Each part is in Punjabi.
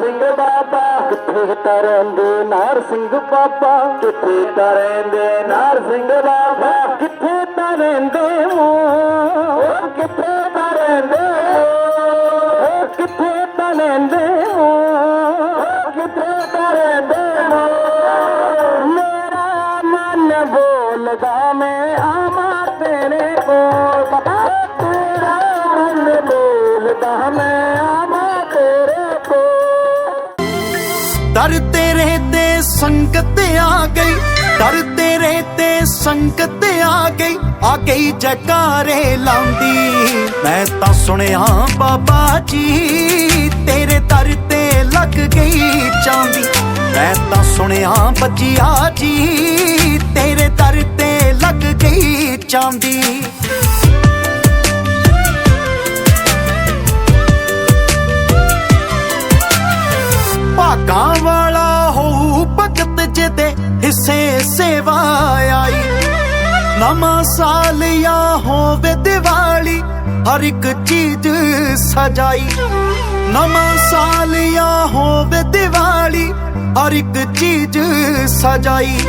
ਸਿੰਘ ਬਾਬਾ ਕਿੱਥੇ ਤਰੰਦੇ ਨਾਰ ਸਿੰਘ ਬਾਬਾ ਕਿੱਥੇ ਤਰੰਦੇ ਨਾਰ ਸਿੰਘ ਬਾਬਾ ਕਿੱਥੇ ਤਰੰਦੇ ਬੋਲਦਾ ਮੈਂ ਆਵਾਂ ਤੇਰੇ ਕੋਲ ਦਰ ਤੇਰੇ ਤੇ ਸੰਗਤ ਆ ਗਈ ਦਰ ਤੇਰੇ ਤੇ ਸੰਗਤ ਆ ਗਈ ਆ ਗਈ ਜਕਾਰੇ ਲਾਉਂਦੀ। ਮੈਂ ਤਾਂ ਸੁਣਿਆ, ਬਾਬਾ ਜੀ, ਤੇਰੇ ਦਰ ਤੇ ਲੱਗ ਗਈ ਚਾਂਦੀ। ਮੈਂ ਤਾਂ ਸੁਣਿਆ ਬੱਜਿਆ ਜੀ, ਤੇਰੇ ਦਰ ਤੇ ਲੱਗ ਗਈ ਚਾਂਦੀ। ਕਿਸੇ ਸੇਵਾ ਆਈ। ਨਵਾਂ ਸਾਲ ਹੋਵੇ ਦੀਵਾਲੀ, ਹਰ ਇੱਕ ਚੀਜ਼ ਸਜਾਈ। ਨਵਾਂ ਸਾਲ ਹੋਵੇ ਦੀਵਾਲੀ, ਹਰ ਇੱਕ ਚੀਜ਼ ਸਜਾਈ।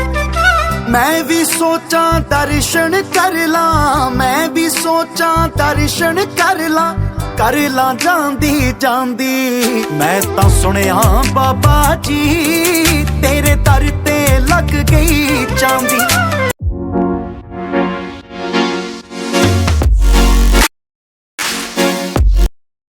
ਮੈਂ ਵੀ ਸੋਚਾਂ ਦਰਸ਼ਨ ਕਰ ਲਾਂ, ਮੈਂ ਵੀ ਸੋਚਾਂ ਦਰਸ਼ਨ ਕਰ ਲਾਂ ਕਰ ਲਾਂ ਜਾਂਦੀ ਜਾਂਦੀ। ਮੈਂ ਤਾਂ ਸੁਣਿਆ ਬਾਬਾ ਜੀ, ਤੇਰੇ ਦਰ ਤੇ ਲੱਗ ਗਈ ਚਾਂਦੀ